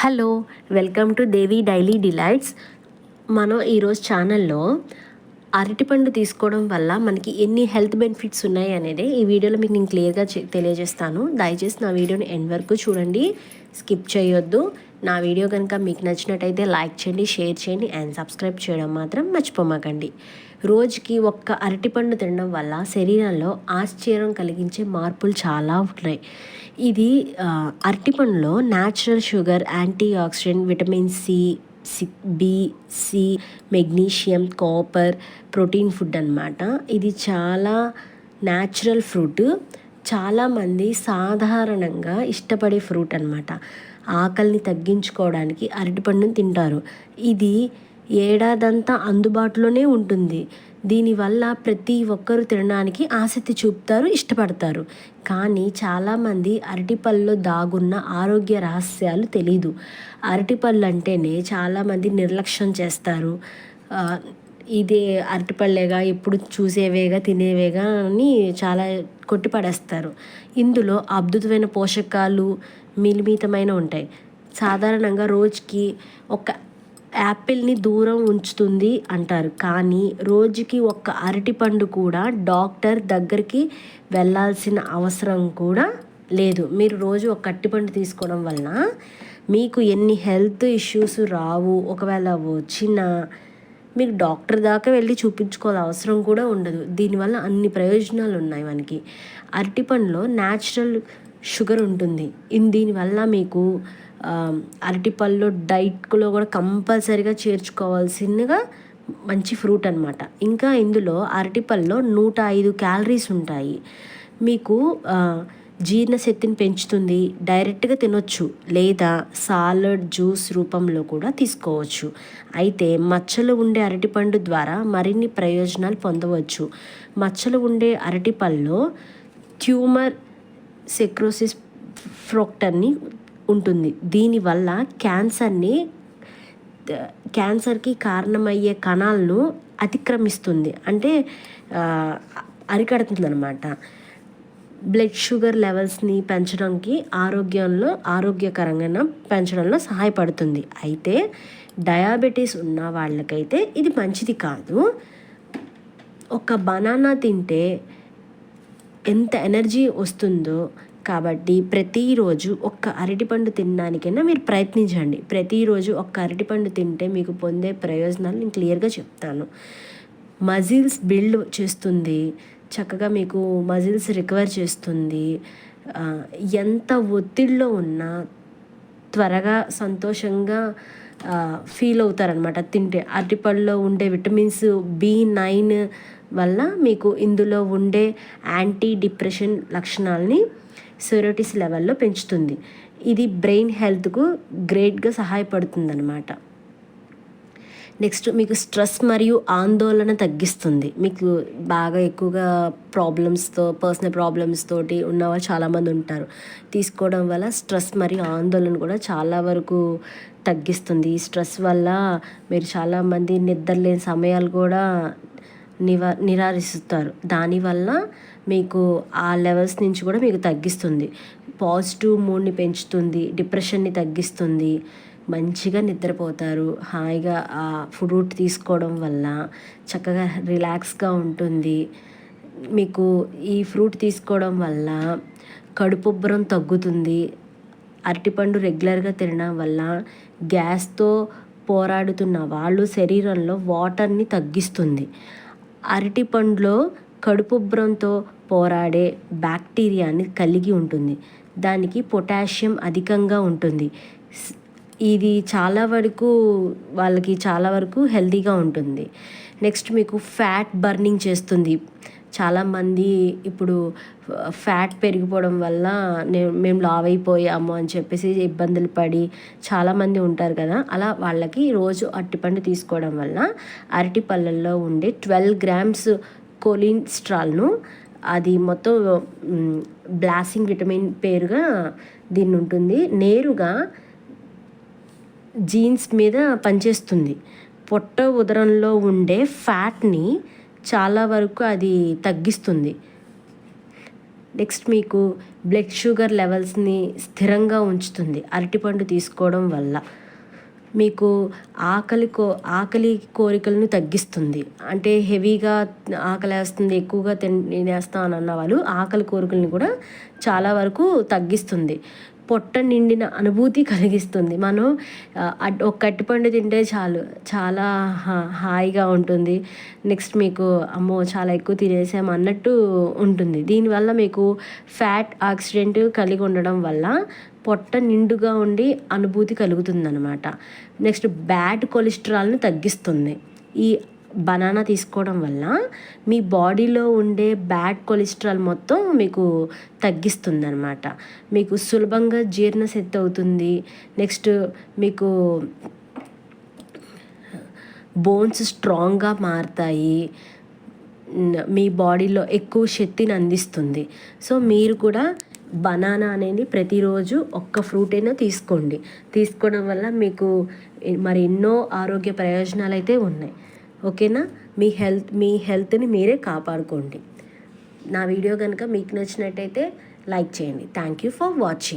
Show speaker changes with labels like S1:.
S1: Hello welcome to Devi daily delights. మనం ఈరోజు ఛానల్లో అరటిపండు తీసుకోవడం వల్ల మనకి ఎన్ని హెల్త్ బెనిఫిట్స్ ఉన్నాయి అనేది ఈ వీడియోలో మీకు నేను క్లియర్గా తెలియజేస్తాను. దయచేసి నా వీడియోని ఎండ్ వరకు చూడండి. స్కిప్ చేయొద్దు. నా వీడియో కనుక మీకు నచ్చినట్టయితే లైక్ చేయండి షేర్ చేయండి అండ్ సబ్స్క్రైబ్ చేయడం మాత్రం మర్చిపోమాకండి. రోజుకి ఒక్క అరటిపండు తినడం వల్ల శరీరంలో ఆశ్చర్యం కలిగించే మార్పులు చాలా ఉన్నాయి. ఇది అరటిపండులో natural sugar antioxidant vitamin C C B C magnesium copper protein food అనమాట ఇది చాలా న్యాచురల్ ఫ్రూట్ చాలామంది సాధారణంగా ఇష్టపడే ఫ్రూట్ అనమాట ఆకలిని తగ్గించుకోవడానికి అరటిపండుని తింటారు. ఇది ఏడాదంతా అందుబాటులోనే ఉంటుంది. దీనివల్ల ప్రతి ఒక్కరు తినడానికి ఆసక్తి చూపుతారు ఇష్టపడతారు. కానీ చాలామంది అరటిపళ్ళలో దాగున్న ఆరోగ్య రహస్యాలు తెలీదు. అరటిపళ్ళు అంటేనే చాలామంది నిర్లక్ష్యం చేస్తారు. ఇదే అరటిపళ్ళేగా ఎప్పుడు చూసేవేగా తినేవేగా అని చాలా కొట్టిపడేస్తారు. ఇందులో అద్భుతమైన పోషకాలు మిలిమితమైన ఉంటాయి. సాధారణంగా రోజుకి ఒక యాపిల్ని దూరం ఉంచుతుంది అంటారు. కానీ రోజుకి ఒక్క అరటిపండు కూడా డాక్టర్ దగ్గరికి వెళ్ళాల్సిన అవసరం కూడా లేదు. మీరు రోజు ఒక అరటిపండు తీసుకోవడం వలన మీకు ఎన్ని హెల్త్ ఇష్యూస్ రావు ఒకవేళ వచ్చిన మీకు డాక్టర్ దాకా వెళ్ళి చూపించుకోవాలి అవసరం కూడా ఉండదు. దీనివల్ల అన్ని ప్రయోజనాలు ఉన్నాయి మనకి. అరటిపండులో న్యాచురల్ షుగర్ ఉంటుంది. దీనివల్ల మీకు అరటిపళ్ళు డైట్లో కూడా కంపల్సరీగా చేర్చుకోవాల్సిందిగా మంచి ఫ్రూట్ అనమాట ఇంకా ఇందులో అరటిపళ్ళలో నూట ఐదు క్యాలరీస్ ఉంటాయి. మీకు జీర్ణశక్తిని పెంచుతుంది. డైరెక్ట్గా తినొచ్చు. లేదా సాలడ్ జ్యూస్ రూపంలో కూడా తీసుకోవచ్చు. అయితే మచ్చలు ఉండే అరటిపండు ద్వారా మరిన్ని ప్రయోజనాలు పొందవచ్చు. మచ్చలు ఉండే అరటిపళ్ళలో ట్యూమర్ సెక్రోసిస్ ఫ్రోక్టర్ని ఉంటుంది. దీనివల్ల క్యాన్సర్ని క్యాన్సర్కి కారణమయ్యే కణాలను అతిక్రమిస్తుంది. అంటే అరికడుతుంది అనమాట బ్లడ్ షుగర్ లెవెల్స్ని పెంచడానికి ఆరోగ్యంలో ఆరోగ్యకరంగా పెంచడంలో సహాయపడుతుంది. అయితే డయాబెటీస్ ఉన్న వాళ్ళకైతే ఇది మంచిది కాదు. ఒక బనానా తింటే ఎంత ఎనర్జీ వస్తుందో కాబట్టి ప్రతిరోజు ఒక్క అరటిపండు తినడానికైనా మీరు ప్రయత్నించండి. ప్రతిరోజు ఒక్క అరటిపండు తింటే మీకు పొందే ప్రయోజనాలు నేను క్లియర్గా చెప్తాను. మజిల్స్ బిల్డ్ చేస్తుంది. చక్కగా మీకు మజిల్స్ రికవర్ చేస్తుంది. ఎంత ఒత్తిడిలో ఉన్నా త్వరగా సంతోషంగా ఫీల్ అవుతారనమాట తింటే అరటిపళ్ళలో ఉండే విటమిన్స్ బి నైన్ వల్ల మీకు ఇందులో ఉండే యాంటీ డిప్రెషన్ లక్షణాలని సెరోటిస్ లెవెల్లో పెంచుతుంది. ఇది బ్రెయిన్ హెల్త్కు గ్రేట్గా సహాయపడుతుంది అనమాట నెక్స్ట్ మీకు స్ట్రెస్ మరియు ఆందోళన తగ్గిస్తుంది. మీకు బాగా ఎక్కువగా ప్రాబ్లమ్స్తో పర్సనల్ ప్రాబ్లమ్స్ తోటి ఉన్నవాళ్ళు చాలామంది ఉంటారు. తీసుకోవడం వల్ల స్ట్రెస్ మరియు ఆందోళన కూడా చాలా వరకు తగ్గిస్తుంది. ఈ స్ట్రెస్ వల్ల మీరు చాలామంది నిద్రలేని సమయాలు కూడా నివా నిరారిస్తారు. దానివల్ల మీకు ఆ లెవెల్స్ నుంచి కూడా మీకు తగ్గిస్తుంది. పాజిటివ్ మూడ్ని పెంచుతుంది డిప్రెషన్ని తగ్గిస్తుంది. మంచిగా నిద్రపోతారు. హాయిగా ఆ ఫ్రూట్ తీసుకోవడం వల్ల చక్కగా రిలాక్స్గా ఉంటుంది. మీకు ఈ ఫ్రూట్ తీసుకోవడం వల్ల కడుపుబ్బరం తగ్గుతుంది. అరటిపండు రెగ్యులర్గా తినడం వల్ల గ్యాస్తో పోరాడుతున్న వాళ్ళు శరీరంలో వాటర్ని తగ్గిస్తుంది. అరటిపండులో కడుపుబ్బరంతో పోరాడే బ్యాక్టీరియాని కలిగి ఉంటుంది. దానికి పొటాషియం అధికంగా ఉంటుంది. ఇది చాలా వరకు వాళ్ళకి చాలా వరకు హెల్తీగా ఉంటుంది. నెక్స్ట్ మీకు ఫ్యాట్ బర్నింగ్ చేస్తుంది. చాలామంది ఇప్పుడు ఫ్యాట్ పెరిగిపోవడం వల్ల నేను మేము లావ్ అయిపోయాము అని చెప్పేసి ఇబ్బందులు పడి చాలామంది ఉంటారు కదా. అలా వాళ్ళకి రోజు అరటిపండు తీసుకోవడం వల్ల అరటి పళ్ళల్లో ఉండే ట్వెల్వ్ గ్రామ్స్ కొలిన్స్ట్రాల్ను అది మొత్తం బ్లాసింగ్ విటమిన్ పేరుగా దీన్ని ఉంటుంది. నేరుగా జీన్స్ మీద పనిచేస్తుంది. పొట్ట ఉదరంలో ఉండే ఫ్యాట్ని చాలా వరకు అది తగ్గిస్తుంది. నెక్స్ట్ మీకు బ్లడ్ షుగర్ లెవెల్స్ని స్థిరంగా ఉంచుతుంది. అరటిపండు తీసుకోవడం వల్ల మీకు ఆకలి కో ఆకలి కోరికలను తగ్గిస్తుంది. అంటే హెవీగా ఆకలి వేస్తుంది ఎక్కువగా తినేస్తా అని అన్న వాళ్ళు ఆకలి కోరికలను కూడా చాలా వరకు తగ్గిస్తుంది. పొట్ట నిండిన అనుభూతి కలిగిస్తుంది. మనం ఒక కట్టిపండు తింటే చాలు చాలా హాయిగా ఉంటుంది. నెక్స్ట్ మీకు అమ్మో చాలా ఎక్కువ తినేసాం అన్నట్టు ఉంటుంది. దీనివల్ల మీకు ఫ్యాట్ ఆక్సిడెంట్ కలిగి ఉండడం వల్ల పొట్ట నిండుగా ఉండి అనుభూతి కలుగుతుందనమాట నెక్స్ట్ బ్యాడ్ కొలెస్ట్రాల్ని తగ్గిస్తుంది. ఈ బనానా తీసుకోవడం వల్ల మీ బాడీలో ఉండే బ్యాడ్ కొలెస్ట్రాల్ మొత్తం మీకు తగ్గిస్తుంది అనమాట మీకు సులభంగా జీర్ణశక్తి అవుతుంది. నెక్స్ట్ మీకు బోన్స్ స్ట్రాంగ్గా మారుతాయి. మీ బాడీలో ఎక్కువ శక్తిని అందిస్తుంది. సో మీరు కూడా బనానా అనేది ప్రతిరోజు ఒక్క ఫ్రూట్ అయినా తీసుకోండి. తీసుకోవడం వల్ల మీకు మరి ఎన్నో ఆరోగ్య ప్రయోజనాలు అయితే ఉన్నాయి. ఓకేనా? మీ హెల్త్ మీ హెల్త్ని మీరే కాపాడుకోండి. నా వీడియో కనుక మీకు నచ్చినట్టయితే లైక్ చేయండి. Thank you for watching.